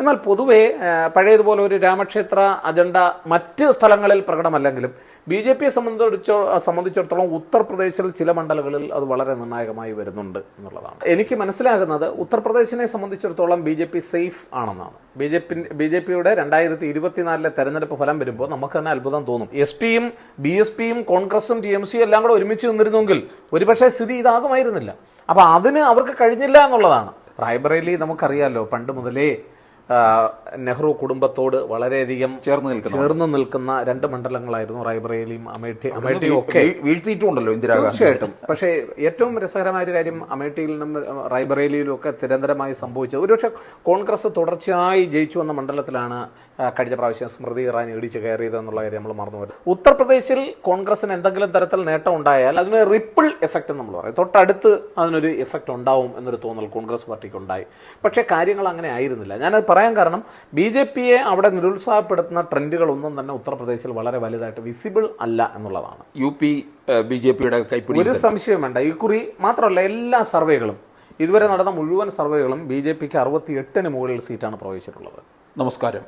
എന്നാൽ പൊതുവെ പഴയതുപോലെ ഒരു രാമക്ഷേത്ര അജണ്ട മറ്റ് സ്ഥലങ്ങളിൽ പ്രകടമല്ലെങ്കിലും ബി ജെ പിയെ സംബന്ധിച്ചോ സംബന്ധിച്ചിടത്തോളം ഉത്തർപ്രദേശിൽ ചില മണ്ഡലങ്ങളിൽ അത് വളരെ നിർണായകമായി വരുന്നുണ്ട് എന്നുള്ളതാണ്. എനിക്ക് മനസ്സിലാകുന്നത് ഉത്തർപ്രദേശിനെ സംബന്ധിച്ചിടത്തോളം ബി ജെ പി സേഫ് ആണെന്നാണ്. B J P B J പിയുടെ രണ്ടായിരത്തി ഇരുപത്തിനാലിലെ തെരഞ്ഞെടുപ്പ് ഫലം വരുമ്പോൾ നമുക്ക് തന്നെ അത്ഭുതം തോന്നും. എസ് പിയും ബി എസ് പിയും കോൺഗ്രസും ടി എം സിയും എല്ലാം കൂടെ ഒരുമിച്ച് നിന്നിരുന്നെങ്കിൽ ഒരുപക്ഷെ സ്ഥിതി ഇതാകുമായിരുന്നില്ല. അപ്പോൾ അതിന് അവർക്ക് കഴിഞ്ഞില്ല എന്നുള്ളതാണ്. റായ്ബറേലി നമുക്കറിയാമല്ലോ പണ്ട് മുതലേ നെഹ്റു കുടുംബത്തോട് വളരെയധികം ചേർന്ന് നിൽക്കുന്ന ചേർന്ന് നിൽക്കുന്ന രണ്ട് മണ്ഡലങ്ങളായിരുന്നു റായ്ബറേലിയും അമേഠി അമേഠിയും ഒക്കെ. വീഴ്ത്തിയിട്ടുണ്ടല്ലോ തീർച്ചയായിട്ടും. പക്ഷേ ഏറ്റവും രസകരമായ ഒരു കാര്യം അമേഠിയിൽ നിന്നും റായ്ബറേലിയിലും ഒക്കെ നിരന്തരമായി സംഭവിച്ചത്. ഒരുപക്ഷെ കോൺഗ്രസ് തുടർച്ചയായി ജയിച്ചു വന്ന മണ്ഡലത്തിലാണ് കഴിഞ്ഞ പ്രാവശ്യം സ്മൃതി ഇറാനി ഇടിച്ച് കയറിയത് എന്നുള്ള കാര്യം നമ്മൾ മറന്നു വരുന്നത് ഉത്തർപ്രദേശിൽ കോൺഗ്രസിന് എന്തെങ്കിലും തരത്തിൽ നേട്ടം ഉണ്ടായാൽ അതിന് റിപ്പിൾ എഫക്റ്റ് നമ്മൾ പറയും. തൊട്ടടുത്ത് അതിനൊരു എഫക്റ്റ് ഉണ്ടാവും എന്നൊരു തോന്നൽ കോൺഗ്രസ് പാർട്ടിക്ക് ഉണ്ടായി പക്ഷേ കാര്യങ്ങൾ അങ്ങനെ ആയിരുന്നില്ല. ഞാനത് പറയാൻ കാരണം ബി ജെ പിയെ അവിടെ നിരുത്സാഹപ്പെടുത്തുന്ന ട്രെൻഡുകളൊന്നും തന്നെ ഉത്തർപ്രദേശിൽ വളരെ വലുതായിട്ട് വിസിബിൾ അല്ല എന്നുള്ളതാണ്. യു പി ബി ജെ പിയുടെ കൈപ്പിടി ഒരു സംശയം വേണ്ട. ഈ കുറി മാത്രമല്ല എല്ലാ സർവേകളും ഇതുവരെ നടന്ന മുഴുവൻ സർവേകളും ബി ജെ പിക്ക് അറുപത്തി എട്ടിന് മുകളിൽ സീറ്റാണ് പ്രവേശിച്ചിട്ടുള്ളത്. നമസ്കാരം.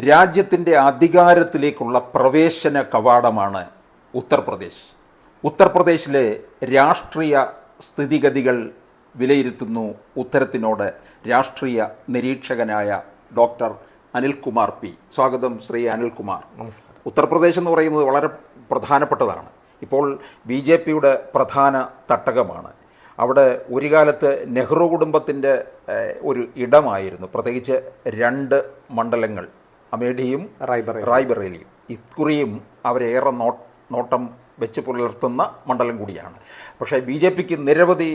രാജ്യത്തിന്റെ അധികാരത്തിലേക്കുള്ള പ്രവേശന കവാടമാണ് ഉത്തർപ്രദേശ്. ഉത്തർപ്രദേശിലെ രാഷ്ട്രീയ സ്ഥിതിഗതികൾ വിലയിരുത്തുന്നു ഉത്തരത്തിനോട് രാഷ്ട്രീയ നിരീക്ഷകനായ ഡോക്ടർ അനിൽകുമാർ പി. സ്വാഗതം ശ്രീ അനിൽകുമാർ. നമസ്കാരം. ഉത്തർപ്രദേശ് എന്ന് പറയുന്നത് വളരെ പ്രധാനപ്പെട്ടതാണ്. ഇപ്പോൾ ബി ജെ പിയുടെ പ്രധാന തട്ടകമാണ്. അവിടെ ഒരു കാലത്ത് നെഹ്റു കുടുംബത്തിന്റെ ഒരു ഇടമായിരുന്നു. പ്രത്യേകിച്ച് രണ്ട് മണ്ഡലങ്ങൾ. റായ്ബറേലി. റായ്ബറേലിയും. ഇക്കുറിയും അവരേറെ നോട്ടം വെച്ച് പുലർത്തുന്ന മണ്ഡലം കൂടിയാണ്. പക്ഷേ ബി ജെ പിക്ക് നിരവധി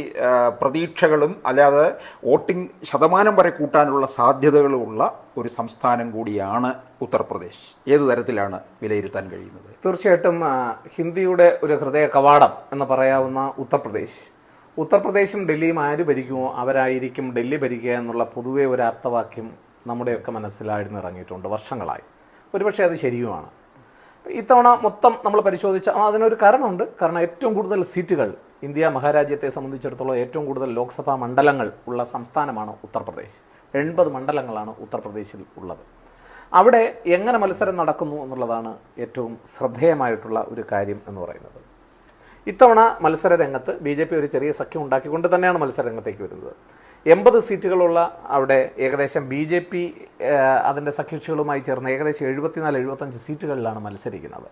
പ്രതീക്ഷകളും അല്ലാതെ വോട്ടിംഗ് ശതമാനം വരെ കൂട്ടാനുള്ള സാധ്യതകളുമുള്ള ഒരു സംസ്ഥാനം കൂടിയാണ് ഉത്തർപ്രദേശ്. ഏത് തരത്തിലാണ് വിലയിരുത്താൻ കഴിയുന്നത്? തീർച്ചയായിട്ടും ഹിന്ദിയുടെ ഒരു ഹൃദയ കവാടം എന്ന് പറയാവുന്ന ഉത്തർപ്രദേശ്. ഉത്തർപ്രദേശും ഡൽഹിയും ആര് ഭരിക്കുമോ അവരായിരിക്കും ഡൽഹി ഭരിക്കുക എന്നുള്ള പൊതുവെ ഒരു അർത്ഥവാക്യം നമ്മുടെയൊക്കെ മനസ്സിലായിരുന്നു ഇറങ്ങിയിട്ടുണ്ട് വർഷങ്ങളായി. ഒരുപക്ഷെ അത് ശരിയുമാണ്. ഇത്തവണ മൊത്തം നമ്മൾ പരിശോധിച്ച അതിനൊരു കാരണമുണ്ട്. കാരണം ഏറ്റവും കൂടുതൽ സീറ്റുകൾ ഇന്ത്യ മഹാരാജ്യത്തെ സംബന്ധിച്ചിടത്തോളം ഏറ്റവും കൂടുതൽ ലോക്സഭാ മണ്ഡലങ്ങൾ ഉള്ള സംസ്ഥാനമാണ് ഉത്തർപ്രദേശ്. എൺപത് മണ്ഡലങ്ങളാണ് ഉത്തർപ്രദേശിൽ ഉള്ളത്. അവിടെ എങ്ങനെ മത്സരം നടക്കുന്നു എന്നുള്ളതാണ് ഏറ്റവും ശ്രദ്ധേയമായിട്ടുള്ള ഒരു കാര്യം എന്ന് പറയുന്നത്. ഇത്തവണ മത്സര രംഗത്ത് ബി ജെ പി ഒരു ചെറിയ സഖ്യം ഉണ്ടാക്കിക്കൊണ്ട് തന്നെയാണ് മത്സര രംഗത്തേക്ക് വരുന്നത്. എൺപത് സീറ്റുകളുള്ള അവിടെ ഏകദേശം ബി ജെ പി അതിന്റെ സഖ്യകക്ഷികളുമായി ചേർന്ന് ഏകദേശം എഴുപത്തിനാല് എഴുപത്തഞ്ച് സീറ്റുകളിലാണ് മത്സരിക്കുന്നത്.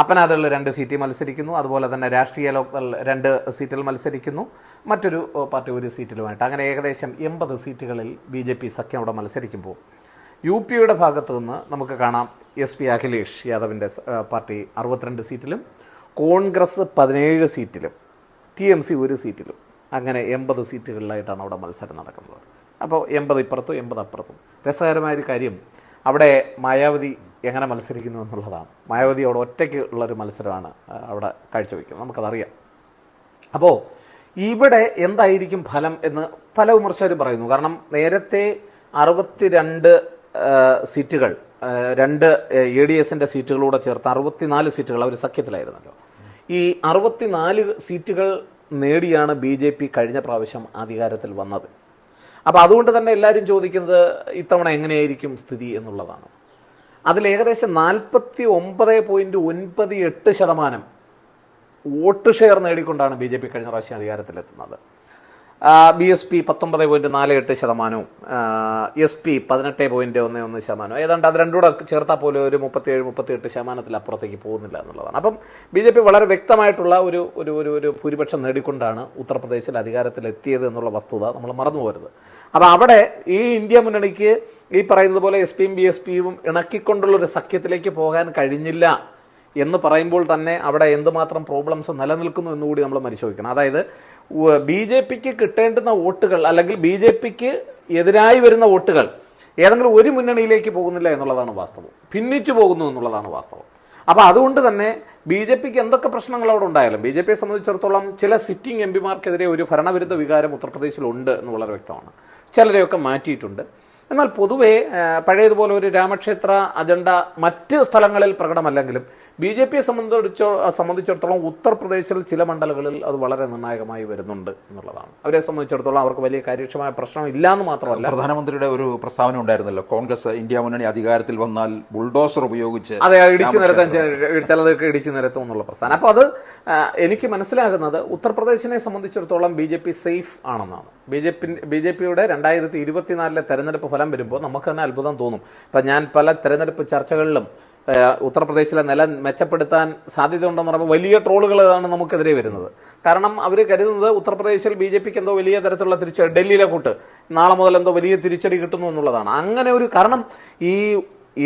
അപ്പനാദൾ രണ്ട് സീറ്റിൽ മത്സരിക്കുന്നു. അതുപോലെ തന്നെ രാഷ്ട്രീയ ലോക്കൽ രണ്ട് സീറ്റിൽ മത്സരിക്കുന്നു. മറ്റൊരു പാർട്ടി ഒരു സീറ്റിലുമായിട്ട്. അങ്ങനെ ഏകദേശം എൺപത് സീറ്റുകളിൽ ബി ജെ പി സഖ്യം അവിടെ മത്സരിക്കുമ്പോൾ യു പിയുടെ ഭാഗത്തു നിന്ന് നമുക്ക് കാണാം എസ് പി അഖിലേഷ് യാദവിന്റെ പാർട്ടി അറുപത്തിരണ്ട് സീറ്റിലും കോൺഗ്രസ് പതിനേഴ് സീറ്റിലും ടി എം സി ഒരു സീറ്റിലും. അങ്ങനെ എൺപത് സീറ്റുകളിലായിട്ടാണ് അവിടെ മത്സരം നടക്കുന്നത്. അപ്പോൾ എൺപത് ഇപ്പുറത്തും എൺപത് അപ്പുറത്തും. രസകരമായ ഒരു കാര്യം അവിടെ മായാവതി എങ്ങനെ മത്സരിക്കുന്നു എന്നുള്ളതാണ്. മായാവതി അവിടെ ഒറ്റയ്ക്ക് ഉള്ളൊരു മത്സരമാണ് അവിടെ കാഴ്ചവെക്കുന്നത്. നമുക്കതറിയാം. അപ്പോൾ ഇവിടെ എന്തായിരിക്കും ഫലം എന്ന് പല വിമർശകരും പറയുന്നു. കാരണം നേരത്തെ അറുപത്തിരണ്ട് സീറ്റുകൾ രണ്ട് എ ഡി എസിന്റെ സീറ്റുകളൂടെ ചേർത്ത് അറുപത്തിനാല് സീറ്റുകൾ അവർ സഖ്യത്തിലായിരുന്നല്ലോ. ഈ അറുപത്തിനാല് സീറ്റുകൾ നേടിയാണ് ബി ജെ പി കഴിഞ്ഞ പ്രാവശ്യം അധികാരത്തിൽ വന്നത്. അപ്പോൾ അതുകൊണ്ട് തന്നെ എല്ലാവരും ചോദിക്കുന്നത് ഇത്തവണ എങ്ങനെയായിരിക്കും സ്ഥിതി എന്നുള്ളതാണ്. അതിൽ ഏകദേശം നാൽപ്പത്തി ഒമ്പത് പോയിന്റ് ഒൻപത് എട്ട് ശതമാനം വോട്ട് ഷെയർ നേടിക്കൊണ്ടാണ് ബി ജെ പി കഴിഞ്ഞ പ്രാവശ്യം അധികാരത്തിലെത്തുന്നത്. ബി എസ് പി പത്തൊമ്പത് പോയിന്റ് നാല് എട്ട് ശതമാനവും എസ് പി പതിനെട്ട് പോയിന്റ് ഒന്ന് ഒന്ന് ശതമാനം ഏതാണ്ട് അത് രണ്ടുകൂടെ ചേർത്താൽ പോലും ഒരു മുപ്പത്തിയേഴ് മുപ്പത്തിയെട്ട് ശതമാനത്തിൽ അപ്പുറത്തേക്ക് പോകുന്നില്ല എന്നുള്ളതാണ്. അപ്പം ബി ജെ പി വളരെ വ്യക്തമായിട്ടുള്ള ഒരു ഒരു ഒരു ഒരു ഭൂരിപക്ഷം നേടിക്കൊണ്ടാണ് ഉത്തർപ്രദേശിൽ അധികാരത്തിലെത്തിയത് എന്നുള്ള വസ്തുത നമ്മൾ മറന്നു പോരുത്. അപ്പോൾ അവിടെ ഈ ഇന്ത്യ മുന്നണിക്ക് ഈ പറയുന്നത് പോലെ എസ് പിയും ബി എസ് പിയും ഇണക്കിക്കൊണ്ടുള്ള ഒരു സഖ്യത്തിലേക്ക് പോകാൻ കഴിഞ്ഞില്ല. എന്ന് പറയുമ്പോൾ തന്നെ അവിടെ എന്തുമാത്രം പ്രോബ്ലംസ് നിലനിൽക്കുന്നു എന്നുകൂടി നമ്മൾ പരിശോധിക്കണം. അതായത് ബി ജെ പിക്ക് കിട്ടേണ്ടുന്ന വോട്ടുകൾ അല്ലെങ്കിൽ ബി ജെ പിക്ക് എതിരായി വരുന്ന വോട്ടുകൾ ഏതെങ്കിലും ഒരു മുന്നണിയിലേക്ക് പോകുന്നില്ല എന്നുള്ളതാണ് വാസ്തവം. ഭിന്നിച്ചു പോകുന്നു എന്നുള്ളതാണ് വാസ്തവം. അപ്പോൾ അതുകൊണ്ട് തന്നെ ബി ജെ പിക്ക് എന്തൊക്കെ പ്രശ്നങ്ങൾ അവിടെ ഉണ്ടായാലും ബി ജെ പിയെ സംബന്ധിച്ചിടത്തോളം ചില സിറ്റിംഗ് എം പിമാർക്കെതിരെ ഒരു ഭരണവിരുദ്ധ വികാരം ഉത്തർപ്രദേശിലുണ്ട് എന്ന് വളരെ വ്യക്തമാണ്. ചിലരെയൊക്കെ മാറ്റിയിട്ടുണ്ട്. എന്നാൽ പൊതുവേ പഴയതുപോലെ ഒരു രാമക്ഷേത്ര അജണ്ട മറ്റ് സ്ഥലങ്ങളിൽ പ്രകടമല്ലെങ്കിലും ബി ജെ പിയെ സംബന്ധിച്ചോ സംബന്ധിച്ചിടത്തോളം ഉത്തർപ്രദേശിൽ ചില മണ്ഡലങ്ങളിൽ അത് വളരെ നിർണായകമായി വരുന്നുണ്ട് എന്നുള്ളതാണ്. അവരെ സംബന്ധിച്ചിടത്തോളം അവർക്ക് വലിയ കാര്യക്ഷമമായ പ്രശ്നം ഇല്ല എന്ന് മാത്രമല്ല പ്രധാനമന്ത്രിയുടെ ഒരു പ്രസ്താവന ഉണ്ടായിരുന്നല്ലോ. കോൺഗ്രസ് ഇന്ത്യ മുന്നണി അധികാരത്തിൽ വന്നാൽ ബുൾഡോസർ ഉപയോഗിച്ച് അതെ ഇടിച്ചു നിരത്താൻ ചിലതൊക്കെ ഇടിച്ചു നിരത്തും എന്നുള്ള പ്രസ്ഥാനം അപ്പോൾ അത് എനിക്ക് മനസ്സിലാകുന്നത് ഉത്തർപ്രദേശിനെ സംബന്ധിച്ചിടത്തോളം ബി ജെ പി സേഫ് ആണെന്നാണ്. B J P B J പിയുടെ രണ്ടായിരത്തി ഇരുപത്തിനാലിലെ തെരഞ്ഞെടുപ്പ് ഫലം വരുമ്പോൾ നമുക്ക് തന്നെ അത്ഭുതം തോന്നും. ഇപ്പം ഞാൻ പല തെരഞ്ഞെടുപ്പ് ചർച്ചകളിലും ഉത്തർപ്രദേശിലെ നില മെച്ചപ്പെടുത്താൻ സാധ്യതയുണ്ടെന്ന് പറയുമ്പോൾ വലിയ ട്രോളുകളാണ് നമുക്കെതിരെ വരുന്നത്. കാരണം അവർ കരുതുന്നത് ഉത്തർപ്രദേശിൽ ബി ജെ പിക്ക് എന്തോ വലിയ തരത്തിലുള്ള തിരിച്ചടി ഡൽഹിയിലെ കൂട്ട് നാളെ മുതൽ എന്തോ വലിയ തിരിച്ചടി കിട്ടുന്നു എന്നുള്ളതാണ്. അങ്ങനെ ഒരു കാരണം ഈ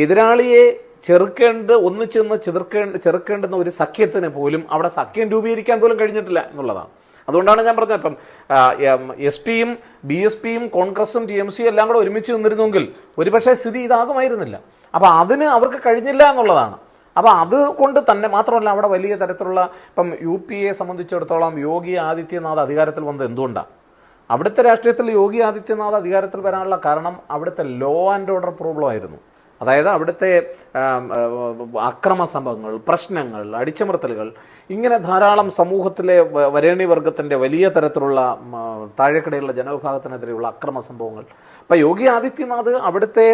എതിരാളിയെ ചെറുക്കേണ്ട ഒന്നിച്ചെന്ന് ചെറുക്കേണ്ട ചെറുക്കേണ്ടുന്ന ഒരു സഖ്യത്തിന് പോലും അവിടെ സഖ്യം രൂപീകരിക്കാൻ പോലും കഴിഞ്ഞിട്ടില്ല എന്നുള്ളതാണ്. അതുകൊണ്ടാണ് ഞാൻ പറഞ്ഞത്. ഇപ്പം എസ് പിയും ബി എസ് പിയും കോൺഗ്രസും ടി എം സിയും എല്ലാം കൂടെ ഒരുമിച്ച് നിന്നിരുന്നെങ്കിൽ ഒരുപക്ഷെ സ്ഥിതി ഇതാകുമായിരുന്നില്ല. അപ്പോൾ അതിന് അവർക്ക് കഴിഞ്ഞില്ല എന്നുള്ളതാണ്. അപ്പോൾ അതുകൊണ്ട് തന്നെ മാത്രമല്ല അവിടെ വലിയ തരത്തിലുള്ള ഇപ്പം യു പി എ സംബന്ധിച്ചിടത്തോളം യോഗി ആദിത്യനാഥ് അധികാരത്തിൽ വന്നത് എന്തുകൊണ്ടാണ് അവിടുത്തെ രാഷ്ട്രീയത്തിൽ യോഗി ആദിത്യനാഥ് അധികാരത്തിൽ വരാനുള്ള കാരണം അവിടുത്തെ ലോ ആൻഡ് ഓർഡർ പ്രോബ്ലം ആയിരുന്നു. അതായത് അവിടുത്തെ അക്രമ സംഭവങ്ങൾ പ്രശ്നങ്ങൾ അടിച്ചമർത്തലുകൾ ഇങ്ങനെ ധാരാളം സമൂഹത്തിലെ വരേണി വർഗത്തിന്റെ വലിയ തരത്തിലുള്ള താഴേക്കിടയിലുള്ള ജനവിഭാഗത്തിനെതിരെയുള്ള അക്രമ സംഭവങ്ങൾ. അപ്പോൾ യോഗി ആദിത്യനാഥ് അവിടുത്തെ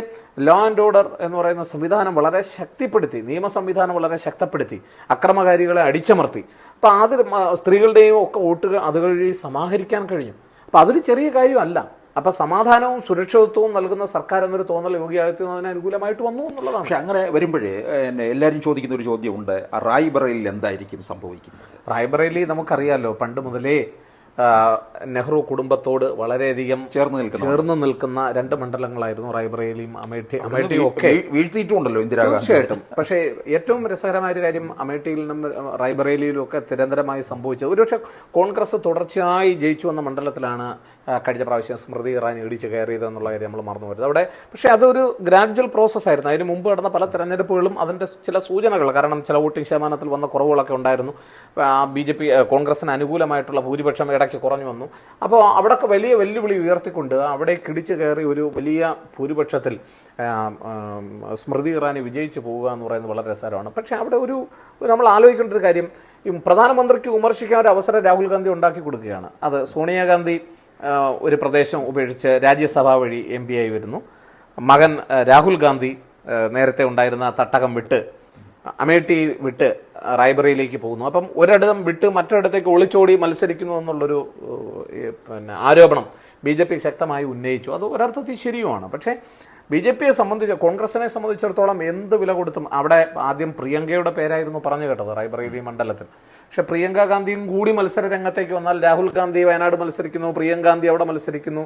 ലോ ആൻഡ് ഓർഡർ എന്ന് പറയുന്ന സംവിധാനം വളരെ ശക്തിപ്പെടുത്തി നിയമ സംവിധാനം വളരെ ശക്തപ്പെടുത്തി അക്രമകാരികളെ അടിച്ചമർത്തി. അപ്പോൾ അത് സ്ത്രീകളുടെയും ഒക്കെ വോട്ടുകൾ അതുവഴി സമാഹരിക്കാൻ കഴിഞ്ഞു. അപ്പോൾ അതൊരു ചെറിയ കാര്യമല്ല. അപ്പം സമാധാനവും സുരക്ഷിതത്വവും നൽകുന്ന സർക്കാർ എന്നൊരു തോന്നൽ യോഗി ആദിത്യനാഥിന് അനുകൂലമായിട്ട് വന്നു എന്നുള്ളതാണ്. പക്ഷെ അങ്ങനെ വരുമ്പോഴേ എന്നെ എല്ലാവരും ചോദിക്കുന്ന ഒരു ചോദ്യമുണ്ട്. റായ്ബറയിൽ എന്തായിരിക്കും സംഭവിക്കുന്നത്? റായ്ബറേലി നമുക്കറിയാമല്ലോ പണ്ട് മുതലേ നെഹ്റു കുടുംബത്തോട് വളരെയധികം ചേർന്ന് നിൽക്കുന്ന ചേർന്ന് നിൽക്കുന്ന രണ്ട് മണ്ഡലങ്ങളായിരുന്നു റായ്ബറേലിയും അമേഠി അമേഠിയും ഒക്കെ. വീഴ്ത്തിയിട്ടുണ്ടല്ലോ തീർച്ചയായിട്ടും. പക്ഷേ ഏറ്റവും രസകരമായ ഒരു കാര്യം അമേഠിയിൽ നിന്നും റായ്ബറേലിയിലും ഒക്കെ നിരന്തരമായി സംഭവിച്ചത്. ഒരുപക്ഷെ കോൺഗ്രസ് തുടർച്ചയായി ജയിച്ചു വന്ന മണ്ഡലത്തിലാണ് കഴിഞ്ഞ പ്രാവശ്യം സ്മൃതി ഇറാനി ഇടിച്ച് കയറിയത് എന്നുള്ള കാര്യം നമ്മൾ മറന്നു വരുന്നത് അവിടെ പക്ഷേ അതൊരു ഗ്രാജുവൽ പ്രോസസ് ആയിരുന്നു. അതിന് മുമ്പ് നടന്ന പല തെരഞ്ഞെടുപ്പുകളും അതിന്റെ ചില സൂചനകൾ കാരണം ചില വോട്ടിംഗ് ശതമാനത്തിൽ വന്ന കുറവുകളൊക്കെ ഉണ്ടായിരുന്നു. ബി ജെ പി കോൺഗ്രസിന് അനുകൂലമായിട്ടുള്ള ഭൂരിപക്ഷം ഇടയ്ക്ക് കുറഞ്ഞു വന്നു. അപ്പോൾ അവിടെയൊക്കെ വലിയ വെല്ലുവിളി ഉയർത്തിക്കൊണ്ട് അവിടെ കിടിച്ചു കയറി ഒരു വലിയ ഭൂരിപക്ഷത്തിൽ സ്മൃതി ഇറാനി വിജയിച്ചു പോവുക എന്ന് പറയുന്നത് വളരെ രസകരമാണ്. പക്ഷേ അവിടെ ഒരു നമ്മൾ ആലോചിക്കേണ്ട ഒരു കാര്യം ഈ പ്രധാനമന്ത്രിക്ക് വിമർശിക്കാൻ ഒരു അവസരം രാഹുൽ ഗാന്ധി ഉണ്ടാക്കി കൊടുക്കുകയാണ്. അത് സോണിയാഗാന്ധി ഒരു പ്രദേശം ഉപേക്ഷിച്ച് രാജ്യസഭ വഴി എം ആയി വരുന്നു. മകൻ രാഹുൽ ഗാന്ധി നേരത്തെ ഉണ്ടായിരുന്ന തട്ടകം വിട്ട് അമേഠി വിട്ട് റായ്ബറയിലേക്ക് പോകുന്നു. അപ്പം ഒരിടം വിട്ട് മറ്റൊരിടത്തേക്ക് ഒളിച്ചോടി മത്സരിക്കുന്നു എന്നുള്ളൊരു പിന്നെ ആരോപണം ബി ജെ പി ശക്തമായി ഉന്നയിച്ചു. അത് ഒരർത്ഥത്തിൽ ശരിയുമാണ്. പക്ഷേ ബി ജെ പിയെ സംബന്ധിച്ച് കോൺഗ്രസിനെ സംബന്ധിച്ചിടത്തോളം എന്ത് വില കൊടുത്തും അവിടെ ആദ്യം പ്രിയങ്കയുടെ പേരായിരുന്നു പറഞ്ഞു കേട്ടത് റായ്ബറേലി മണ്ഡലത്തിൽ. പക്ഷെ പ്രിയങ്ക ഗാന്ധിയും കൂടി മത്സര രംഗത്തേക്ക് വന്നാൽ രാഹുൽ ഗാന്ധി വയനാട് മത്സരിക്കുന്നു പ്രിയങ്ക ഗാന്ധി അവിടെ മത്സരിക്കുന്നു.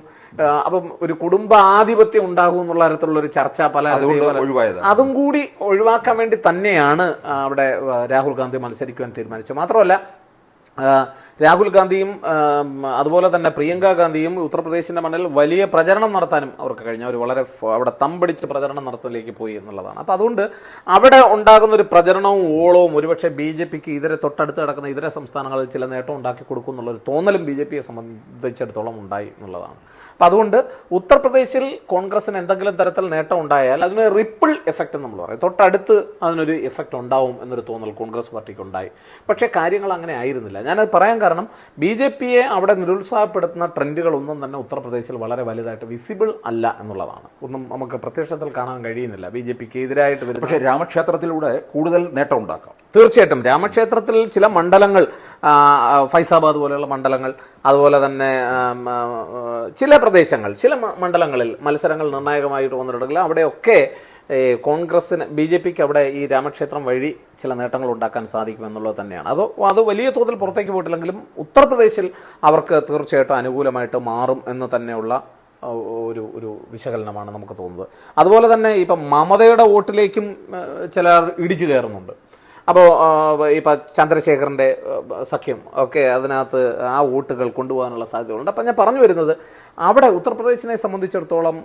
അപ്പം ഒരു കുടുംബ ആധിപത്യം ഉണ്ടാകും എന്നുള്ള തരത്തിലുള്ള ഒരു ചർച്ച പല അതും കൂടി ഒഴിവാക്കാൻ വേണ്ടി തന്നെയാണ് അവിടെ രാഹുൽ ഗാന്ധി മത്സരിക്കുവാൻ തീരുമാനിച്ചത്. മാത്രമല്ല രാഹുൽ ഗാന്ധിയും അതുപോലെ തന്നെ പ്രിയങ്ക ഗാന്ധിയും ഉത്തർപ്രദേശിന്റെ മണ്ണിൽ വലിയ പ്രചരണം നടത്താനും അവർക്ക് കഴിഞ്ഞു. അവർ വളരെ അവിടെ തമ്പടിച്ച് പ്രചരണം നടത്തലിലേക്ക് പോയി എന്നുള്ളതാണ്. അപ്പോൾ അതുകൊണ്ട് അവിടെ ഉണ്ടാകുന്ന ഒരു പ്രചരണവും ഓളവും ഒരുപക്ഷെ ബി ജെ പിക്ക് ഇതര തൊട്ടടുത്ത് കിടക്കുന്ന ഇതര സംസ്ഥാനങ്ങളിൽ ചില നേട്ടം ഉണ്ടാക്കി കൊടുക്കും എന്നുള്ളൊരു തോന്നലും ബി ജെ പിയെ സംബന്ധിച്ചിടത്തോളം ഉണ്ടായി എന്നുള്ളതാണ്. അപ്പോൾ അതുകൊണ്ട് ഉത്തർപ്രദേശിൽ കോൺഗ്രസിന് എന്തെങ്കിലും തരത്തിൽ നേട്ടം ഉണ്ടായാൽ അതിന് റിപ്പിൾ എഫക്റ്റ് നമ്മൾ പറയും. തൊട്ടടുത്ത് അതിനൊരു എഫക്റ്റ് ഉണ്ടാവും എന്നൊരു തോന്നൽ കോൺഗ്രസ് പാർട്ടിക്ക് ഉണ്ടായി. പക്ഷേ കാര്യങ്ങൾ അങ്ങനെ ആയിരുന്നില്ല. ഞാനത് പറയാൻ കാരണം ബി ജെ പിയെ അവിടെ നിരുത്സാഹപ്പെടുത്തുന്ന ട്രെൻഡുകളൊന്നും തന്നെ ഉത്തർപ്രദേശിൽ വളരെ വലുതായിട്ട് വിസിബിൾ അല്ല എന്നുള്ളതാണ്. ഒന്നും നമുക്ക് പ്രത്യക്ഷത്തിൽ കാണാൻ കഴിയുന്നില്ല. ബി ജെ പിക്ക് എതിരായിട്ട് വരും പക്ഷേ രാമക്ഷേത്രത്തിലൂടെ കൂടുതൽ നേട്ടം ഉണ്ടാക്കാം. തീർച്ചയായിട്ടും. രാമക്ഷേത്രത്തിൽ ചില മണ്ഡലങ്ങൾ ഫൈസാബാദ് പോലെയുള്ള മണ്ഡലങ്ങൾ അതുപോലെ തന്നെ ചില പ്രദേശങ്ങൾ ചില മണ്ഡലങ്ങളിൽ മത്സരങ്ങൾ നിർണായകമായിട്ട് വന്നിട്ടുണ്ടെങ്കിൽ അവിടെയൊക്കെ ഏ, കോൺഗ്രസിന് ബി ജെ പിക്ക് അവിടെ ഈ രാമക്ഷേത്രം വഴി ചില നേട്ടങ്ങൾ ഉണ്ടാക്കാൻ സാധിക്കും എന്നുള്ളത് തന്നെയാണ്. അത് അത് വലിയ തോതിൽ പുറത്തേക്ക് പോയിട്ടില്ലെങ്കിലും ഉത്തർപ്രദേശിൽ അവർക്ക് തീർച്ചയായിട്ടും അനുകൂലമായിട്ട് മാറും എന്ന് തന്നെയുള്ള ഒരു ഒരു വിശകലനമാണ് നമുക്ക് തോന്നുന്നത്. അതുപോലെ തന്നെ ഇപ്പം മമതയുടെ വോട്ടിലേക്കും ചിലർ ഇടിച്ചു കയറുന്നുണ്ട്. അപ്പോൾ ഇപ്പം ചന്ദ്രശേഖറിന്റെ സഖ്യം ഒക്കെ അതിനകത്ത് ആ വോട്ടുകൾ കൊണ്ടുപോകാനുള്ള സാധ്യതകളുണ്ട്. അപ്പം ഞാൻ പറഞ്ഞു വരുന്നത് അവിടെ ഉത്തർപ്രദേശിനെ സംബന്ധിച്ചിടത്തോളം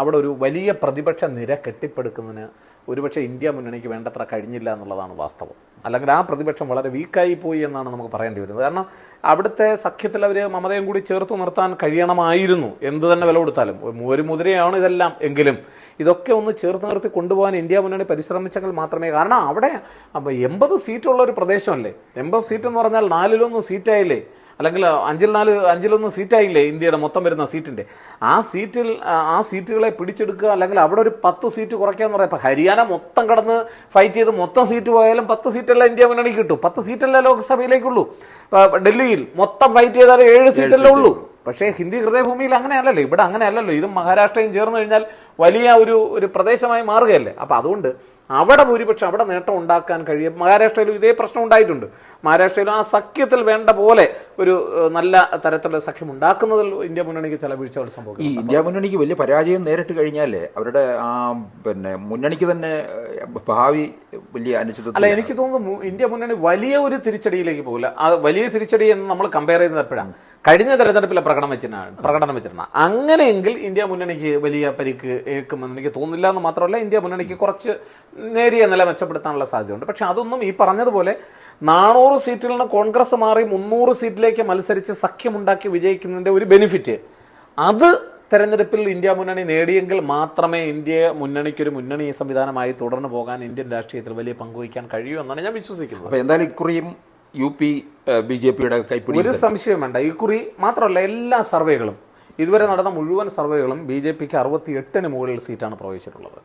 അവിടെ ഒരു വലിയ പ്രതിപക്ഷ നിര കെട്ടിപ്പടുക്കുന്നതിന് ഒരുപക്ഷെ ഇന്ത്യ മുന്നണിക്ക് വേണ്ടത്ര കഴിഞ്ഞില്ല എന്നുള്ളതാണ് വാസ്തവം. അല്ലെങ്കിൽ ആ പ്രതിപക്ഷം വളരെ വീക്കായി പോയി എന്നാണ് നമുക്ക് പറയേണ്ടി വരുന്നത്. കാരണം അവിടുത്തെ സഖ്യത്തിൽ അവർ മമതയും കൂടി ചേർത്ത് നിർത്താൻ കഴിയണമായിരുന്നു. എന്ത് തന്നെ വില കൊടുത്താലും. ഒരു മുതിരയാണ് ഇതെല്ലാം എങ്കിലും. ഇതൊക്കെ ഒന്ന് ചേർത്ത് നിർത്തി കൊണ്ടുപോകാൻ ഇന്ത്യ മുന്നണി പരിശ്രമിച്ചെങ്കിൽ മാത്രമേ. കാരണം അവിടെ എൺപത് സീറ്റുള്ള ഒരു പ്രദേശമല്ലേ? എൺപത് സീറ്റ് എന്ന് പറഞ്ഞാൽ നാലിലൊന്ന് സീറ്റായില്ലേ? അല്ലെങ്കിൽ അഞ്ചിൽ നാല് അഞ്ചിലൊന്ന് സീറ്റായില്ലേ ഇന്ത്യയുടെ മൊത്തം വരുന്ന സീറ്റിന്റെ ആ സീറ്റിൽ ആ, സീറ്റുകളെ പിടിച്ചെടുക്കുക അല്ലെങ്കിൽ അവിടെ ഒരു പത്ത് സീറ്റ് കുറയ്ക്കുക എന്ന് പറയാം. ഇപ്പോൾ ഹരിയാന മൊത്തം കടന്ന് ഫൈറ്റ് ചെയ്ത് മൊത്തം സീറ്റ് പോയാലും പത്ത് സീറ്റല്ല ഇന്ത്യ മുന്നണിക്ക് കിട്ടും. പത്ത് സീറ്റല്ല ലോക്സഭയിലേക്കുള്ളൂ. ഡൽഹിയിൽ മൊത്തം ഫൈറ്റ് ചെയ്താൽ ഏഴ് സീറ്റല്ലേ ഉള്ളൂ. പക്ഷേ ഹിന്ദി ഹൃദയഭൂമിയിൽ അങ്ങനെയല്ലല്ലോ. ഇവിടെ അങ്ങനെയല്ലല്ലോ. ഇതും മഹാരാഷ്ട്രയും ചേർന്ന് കഴിഞ്ഞാൽ വലിയ ഒരു ഒരു പ്രദേശമായി മാറുകയല്ലേ. അപ്പം അതുകൊണ്ട് അവിടെ ഭൂരിപക്ഷം അവിടെ നേട്ടം ഉണ്ടാക്കാൻ കഴിയും. മഹാരാഷ്ട്രയിലും ഇതേ പ്രശ്നം ഉണ്ടായിട്ടുണ്ട്. മഹാരാഷ്ട്രയിലും ആ സഖ്യത്തിൽ വേണ്ട പോലെ ഒരു നല്ല തരത്തിലുള്ള സഖ്യം ഉണ്ടാക്കുന്നതിൽ ഇന്ത്യ മുന്നണിക്ക് ചില വീഴ്ചകൾ ഈ സംഭവിക്കും ഇന്ത്യ മുന്നണിക്ക് വലിയ പരാജയം നേരിട്ട് കഴിഞ്ഞാലേ അവരുടെ ആ പിന്നെ മുന്നണിക്ക് തന്നെ ഭാവി വലിയ അല്ല അനിശ്ചിതത്വം എനിക്ക് തോന്നുന്നു ഇന്ത്യ മുന്നണി വലിയ ഒരു തിരിച്ചടിയിലേക്ക് പോകില്ല. ആ വലിയ തിരിച്ചടി എന്ന് നമ്മൾ കമ്പയർ ചെയ്യുന്നത് എപ്പോഴാണ് കഴിഞ്ഞ തെരഞ്ഞെടുപ്പിലെ പ്രകടനം വെച്ചിട്ടാണ് പ്രകടനം വെച്ചിരുന്ന. അങ്ങനെയെങ്കിൽ ഇന്ത്യ മുന്നണിക്ക് വലിയ പരിക്ക് ഏൽക്കുമെന്ന് എനിക്ക് തോന്നുന്നില്ല എന്ന് മാത്രമല്ല ഇന്ത്യ മുന്നണിക്ക് കുറച്ച് നേരിയ നില മെച്ചപ്പെടുത്താനുള്ള സാധ്യതയുണ്ട്. പക്ഷെ അതൊന്നും ഈ പറഞ്ഞതുപോലെ നാനൂറ് സീറ്റിൽ നിന്ന് കോൺഗ്രസ് മാറി മുന്നൂറ് സീറ്റിലേക്ക് മത്സരിച്ച് സഖ്യമുണ്ടാക്കി വിജയിക്കുന്നതിന്റെ ഒരു ബെനിഫിറ്റ്. അത് തെരഞ്ഞെടുപ്പിൽ ഇന്ത്യ മുന്നണി നേടിയെങ്കിൽ മാത്രമേ ഇന്ത്യ മുന്നണിക്കൊരു മുന്നണി സംവിധാനമായി തുടർന്നു പോകാൻ ഇന്ത്യൻ രാഷ്ട്രീയത്തിൽ വലിയ പങ്കുവയ്ക്കാൻ കഴിയൂ എന്നാണ് ഞാൻ വിശ്വസിക്കുന്നത്. അപ്പോൾ എന്തായാലും ഇക്കുറിയും യു പി ബി ജെ പിയുടെ കൈപ്പിടി ഒരു സംശയം വേണ്ട. ഇക്കുറി മാത്രമല്ല എല്ലാ സർവേകളും ഇതുവരെ നടന്ന മുഴുവൻ സർവേകളും ബി ജെ പിക്ക് അറുപത്തി എട്ടിന് മുകളിൽ സീറ്റാണ് പ്രവഹിച്ചിട്ടുള്ളത്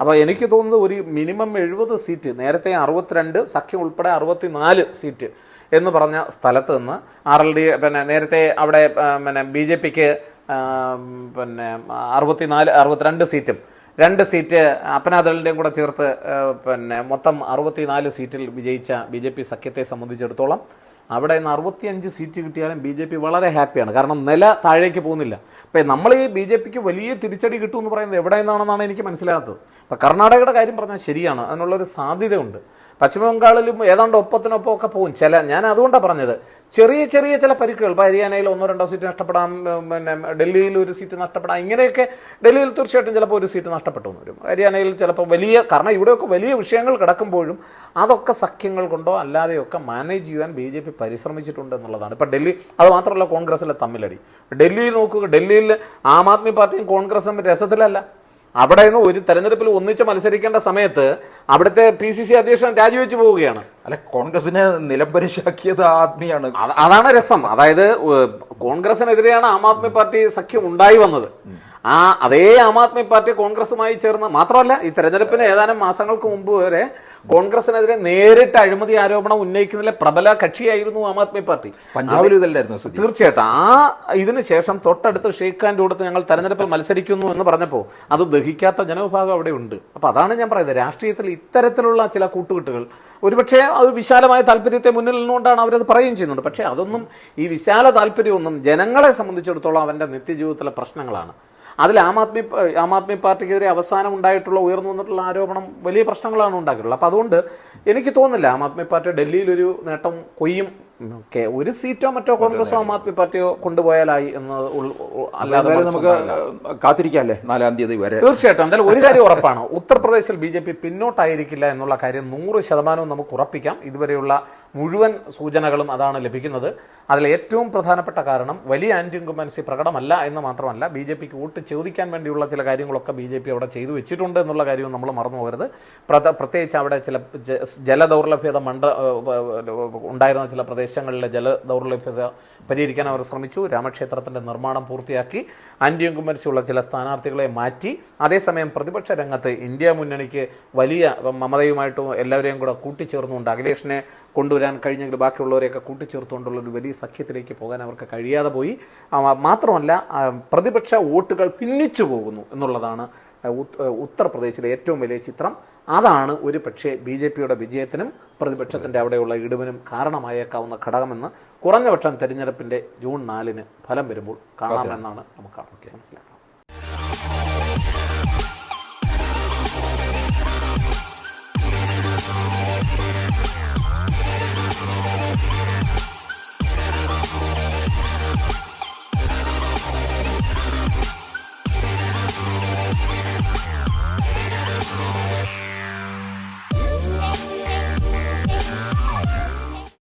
അപ്പോൾ എനിക്ക് തോന്നുന്നത് ഒരു മിനിമം എഴുപത് സീറ്റ് നേരത്തെ അറുപത്തിരണ്ട് സഖ്യം ഉൾപ്പെടെ അറുപത്തിനാല് സീറ്റ് എന്ന് പറഞ്ഞ സ്ഥലത്ത് നിന്ന് ആർ എൽ ഡി പിന്നെ നേരത്തെ അവിടെ പിന്നെ ബി ജെ പിക്ക് പിന്നെ അറുപത്തിനാല് അറുപത്തിരണ്ട് സീറ്റും രണ്ട് സീറ്റ് അപ്പനാദളിന്റെയും കൂടെ ചേർത്ത് പിന്നെ മൊത്തം അറുപത്തിനാല് സീറ്റിൽ വിജയിച്ച ബി ജെ പി സഖ്യത്തെ സംബന്ധിച്ചിടത്തോളം അവിടെ നിന്ന് അറുപത്തിയഞ്ച് സീറ്റ് കിട്ടിയാലും ബി ജെ പി വളരെ ഹാപ്പിയാണ്. കാരണം നില താഴേക്ക് പോകുന്നില്ല. അപ്പം നമ്മൾ ഈ ബി ജെ പിക്ക് വലിയ തിരിച്ചടി കിട്ടുമെന്ന് പറയുന്നത് എവിടെ നിന്നാണെന്നാണ് എനിക്ക് മനസ്സിലാകാത്തത്. ഇപ്പം കർണാടകയുടെ കാര്യം പറഞ്ഞാൽ ശരിയാണ്. അതിനുള്ളൊരു സാധ്യതയുണ്ട്. പശ്ചിമ ബംഗാളിലും ഏതാണ്ട് ഒപ്പത്തിനൊപ്പം ഒക്കെ പോകും. ചില ഞാൻ അതുകൊണ്ടാണ് പറഞ്ഞത്. ചെറിയ ചെറിയ ചില പരിക്കുകൾ. ഇപ്പോൾ ഹരിയാനയിൽ ഒന്നോ രണ്ടോ സീറ്റ് നഷ്ടപ്പെടാം പിന്നെ ഡൽഹിയിൽ ഒരു സീറ്റ് നഷ്ടപ്പെടാം ഇങ്ങനെയൊക്കെ ഡൽഹിയിൽ തീർച്ചയായിട്ടും ചിലപ്പോൾ ഒരു സീറ്റ് നഷ്ടപ്പെട്ടു വരും. ഹരിയാനയിൽ ചിലപ്പോൾ വലിയ കാരണം ഇവിടെയൊക്കെ വലിയ വിഷയങ്ങൾ കിടക്കുമ്പോഴും അതൊക്കെ സഖ്യങ്ങൾ കൊണ്ടോ അല്ലാതെയൊക്കെ മാനേജ് ചെയ്യാൻ ബി ജെ പി പരിശ്രമിച്ചിട്ടുണ്ട് എന്നുള്ളതാണ്. ഇപ്പം ഡൽഹി അത് മാത്രമല്ല കോൺഗ്രസിലെ തമ്മിലടി. ഡൽഹിയിൽ നോക്കുക. ഡൽഹിയിൽ ആം ആദ്മി പാർട്ടിയും കോൺഗ്രസും രസത്തിലല്ല. അവിടെ നിന്ന് ഒരു തെരഞ്ഞെടുപ്പിൽ ഒന്നിച്ച് മത്സരിക്കേണ്ട സമയത്ത് അവിടുത്തെ പി സി സി അധ്യക്ഷൻ രാജിവെച്ചു പോവുകയാണ്. അല്ല കോൺഗ്രസിനെ നിലംപരിശാക്കിയത് ആദ്മിയാണ്. അതാണ് രസം. അതായത് കോൺഗ്രസിനെതിരെയാണ് ആം ആദ്മി പാർട്ടി സഖ്യം ഉണ്ടായി വന്നത്. ആ അതേ ആം ആദ്മി പാർട്ടി കോൺഗ്രസുമായി ചേർന്ന് മാത്രമല്ല ഈ തെരഞ്ഞെടുപ്പിന് ഏതാനും മാസങ്ങൾക്ക് മുമ്പ് വരെ കോൺഗ്രസിനെതിരെ നേരിട്ട് അഴിമതി ആരോപണം ഉന്നയിക്കുന്നതിലെ പ്രബല കക്ഷിയായിരുന്നു ആം ആദ്മി പാർട്ടി. പഞ്ചാബിൽ ഇതല്ലായിരുന്നു തീർച്ചയായിട്ടും. ആ ഇതിന് ശേഷം തൊട്ടടുത്ത് ഷെയ്ഖ് ഖാന്റെ കൂടത്ത് ഞങ്ങൾ തെരഞ്ഞെടുപ്പിൽ മത്സരിക്കുന്നു എന്ന് പറഞ്ഞപ്പോൾ അത് ദഹിക്കാത്ത ജനവിഭാഗം അവിടെ ഉണ്ട്. അപ്പോൾ അതാണ് ഞാൻ പറയുന്നത്. രാഷ്ട്രീയത്തിൽ ഇത്തരത്തിലുള്ള ചില കൂട്ടുകെട്ടുകൾ ഒരുപക്ഷെ അത് വിശാലമായ താല്പര്യത്തെ മുന്നിൽ നിന്നുകൊണ്ടാണ് അവരത് പറയുകയും ചെയ്യുന്നുണ്ട് പക്ഷേ അതൊന്നും ഈ വിശാല താല്പര്യമൊന്നും ജനങ്ങളെ സംബന്ധിച്ചിടത്തോളം അവന്റെ നിത്യജീവിതത്തിലെ പ്രശ്നങ്ങളാണ്. അതിൽ ആം ആദ്മി ആം ആദ്മി പാർട്ടിക്കെതിരെ അവസാനം ഉണ്ടായിട്ടുള്ള ഉയർന്നു വന്നിട്ടുള്ള ആരോപണം വലിയ പ്രശ്നങ്ങളാണ് ഉണ്ടാക്കിയിട്ടുള്ളത്. അപ്പോൾ അതുകൊണ്ട് എനിക്ക് തോന്നുന്നില്ല ആം ആദ്മി പാർട്ടി ഡൽഹിയിൽ ഒരു നേട്ടം കൊയ്യും ഒരു സീറ്റോ മറ്റോ കോൺഗ്രസോ ആം ആദ്മി പാർട്ടിയോ കൊണ്ടുപോയാലായി എന്ന് അല്ലാതെ നമുക്ക് കാത്തിരിക്കാല്ലേ? നാലാം തീയതി വരെ. തീർച്ചയായിട്ടും. എന്തായാലും ഒരു കാര്യം ഉറപ്പാണ്. ഉത്തർപ്രദേശിൽ ബി ജെ പി പിന്നോട്ടായിരിക്കില്ല എന്നുള്ള കാര്യം നൂറ് ശതമാനവും നമുക്ക് ഉറപ്പിക്കാം. ഇതുവരെയുള്ള മുഴുവൻ സൂചനകളും അതാണ് ലഭിക്കുന്നത്. അതിൽ ഏറ്റവും പ്രധാനപ്പെട്ട കാരണം വലിയ ആന്റി ഇൻകുമ്പൻസി പ്രകടമല്ല എന്ന് മാത്രമല്ല ബി ജെ പിക്ക് വോട്ട് ചോദിക്കാൻ വേണ്ടിയുള്ള ചില കാര്യങ്ങളൊക്കെ ബി ജെ പി അവിടെ ചെയ്തു വെച്ചിട്ടുണ്ട് എന്നുള്ള കാര്യവും നമ്മൾ മറന്നു പോകരുത്. പ്രത്യേകിച്ച് അവിടെ ചില ജലദൗർലഭ്യത മണ്ഡ ഉണ്ടായിരുന്ന ചില പ്രദേശങ്ങളിലെ ജലദൗർലഭ്യത പരിഹരിക്കാൻ അവർ ശ്രമിച്ചു. രാമക്ഷേത്രത്തിന്റെ നിർമ്മാണം പൂർത്തിയാക്കി. ഇൻകുമ്പൻസി ചില സ്ഥാനാർത്ഥികളെ മാറ്റി. അതേസമയം പ്രതിപക്ഷ രംഗത്ത് ഇന്ത്യ മുന്നണിക്ക് വലിയ മമതയുമായിട്ടും എല്ലാവരെയും കൂടെ കൂട്ടിച്ചേർന്നുകൊണ്ട് അഖിലേഷിനെ കൊണ്ടുവരാൻ കഴിഞ്ഞെങ്കിൽ ബാക്കിയുള്ളവരെയൊക്കെ കൂട്ടിച്ചേർത്തുകൊണ്ടുള്ള ഒരു വലിയ സഖ്യത്തിലേക്ക് പോകാൻ അവർക്ക് കഴിയാതെ പോയി. മാത്രമല്ല പ്രതിപക്ഷ വോട്ടുകൾ ഭിന്നിച്ചു പോകുന്നു എന്നുള്ളതാണ് ഉത്തർപ്രദേശിലെ ഏറ്റവും വലിയ ചിത്രം അതാണ് ഒരു പക്ഷേ ബി ജെ പിയുടെ വിജയത്തിനും പ്രതിപക്ഷത്തിന്റെ അവിടെയുള്ള ഇടിവിനും കാരണമായേക്കാവുന്ന ഘടകമെന്ന് കുറഞ്ഞപക്ഷം തെരഞ്ഞെടുപ്പിന്റെ ജൂൺ നാലിന് ഫലം വരുമ്പോൾ കാണാമെന്നാണ് നമുക്ക് മനസ്സിലാക്കാം